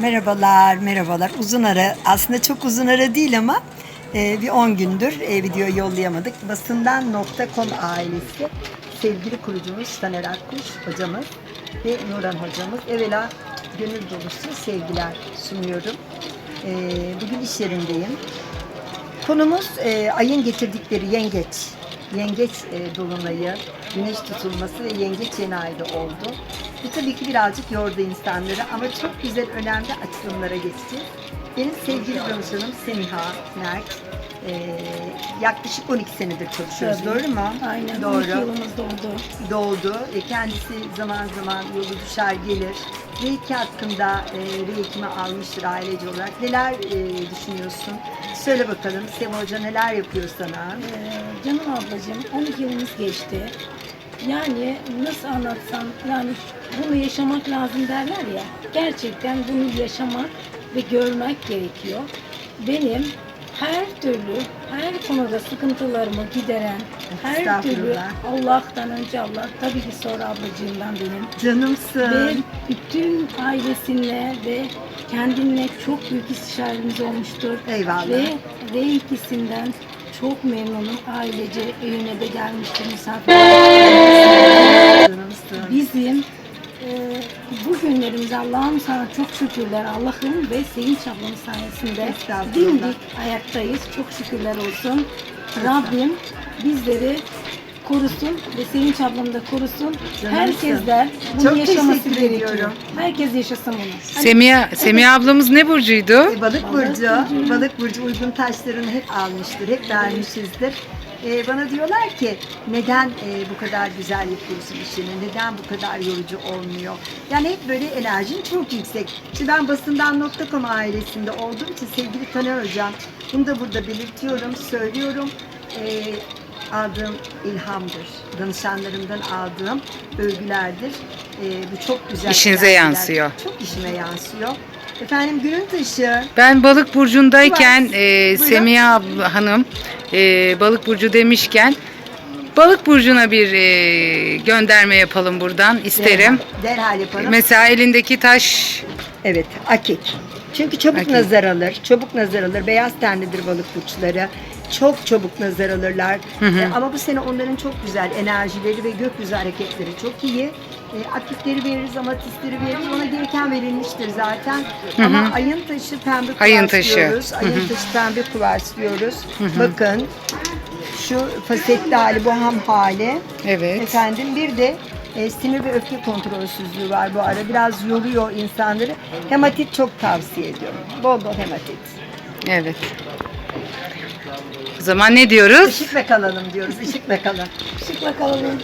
Merhabalar, merhabalar. Uzun ara, aslında çok uzun ara değil ama e, bir 10 gündür e, video yollayamadık. Basından.com ailesi, sevgili kurucumuz Taner Akkuş hocamız ve Nuran hocamız. Evvela gönül dolusu sevgiler sunuyorum. E, bugün iş yerindeyim. Konumuz e, ayın getirdikleri yengeç. Yengeç e, dolunayı, güneş tutulması ve yengeç yeni ayda oldu. Bu tabii ki birazcık yordu insanları ama çok güzel önemli açılımlara geçti. Benim sevgili danışanım Semiha Mert. e, yaklaşık 12 senedir çalışıyoruz. Tabii. Doğru mu? Aynen. Doğru 12 yılımız doldu. doğdu. E, kendisi zaman zaman yolu düşer gelir. Reiki hakkında e, Reiki'mi almıştır ailece olarak. Neler e, düşünüyorsun? Söyle bakalım Sema Hoca neler yapıyor sana? Ee, canım ablacığım 12 yılımız geçti. Yani nasıl anlatsam yani bunu yaşamak lazım derler ya. Gerçekten bunu yaşamak ve görmek gerekiyor. Benim her türlü, her konuda sıkıntılarımı gideren, her türlü. Allah'tan önce Allah, tabii ki sonra ablacığımdan benim. Ve Canımsın. bütün ailesine ve kendine çok büyük istişaremiz olmuştur. Eyvallah. Ve Reikisinden çok memnunum. Ailece evine de gelmiştir misafir. Bizim e, bu günlerimize Allah'ım sana çok şükürler. Allah'ım ve Sevinç ablamın sayesinde dimdik ayaktayız. Çok şükürler olsun. Rabbim bizleri korusun ve Sevinç ablamı da korusun. Herkesler bunu Çok yaşaması teşekkür gerekiyor. ediyorum. Herkes yaşasın bunu. Hani Semiha, Semiha ablamız ne burcuydu? E, Balık Balık burcu, burcu. balık burcu uygun taşlarını hep almıştır, hep vermişizdir. E, bana diyorlar ki neden e, bu kadar güzel yapıyorsun işini, neden bu kadar yorucu olmuyor? Yani hep böyle enerjin çok yüksek. Şimdi ben basından.com ailesinde olduğum için sevgili Taner Hocam, bunu da burada belirtiyorum, söylüyorum. E, aldığım ilhamdır. Danışanlarımdan aldığım övgülerdir. E, bu çok güzel. İşinize enerjiler. yansıyor. Çok işime yansıyor. Efendim günün taşı. Ben balık burcundayken e. Semiha abla- hanım e, balık burcu demişken balık burcuna bir e, gönderme yapalım buradan isterim. Derhal, derhal yaparım. Mesela elindeki taş evet, akik. Çünkü çabuk Akik. nazar alır. Çabuk nazar alır. Beyaz tenlidir balık burçları. Çok çabuk nazar alırlar. Hı hı. E, ama bu sene onların çok güzel enerjileri ve gökyüzü hareketleri çok iyi. E, akikleri veririz, amatistleri veririz. Ona gereken verilmiştir zaten. Hı hı. Ama ayın taşı pembe kuvars Ayın taşı. diyoruz. Hı Ayın hı. taşı pembe kuvars diyoruz. Bakın şu fasetli hali, bu ham hali. evet. Efendim bir de e, sinir ve öfke kontrolsüzlüğü var bu ara. Biraz yoruyor insanları. Hematit çok tavsiye ediyorum. Bol bol hematit. Evet. Zaman ne diyoruz? Işıkla kalalım diyoruz. Işıkla kalın. Işıkla kalalım.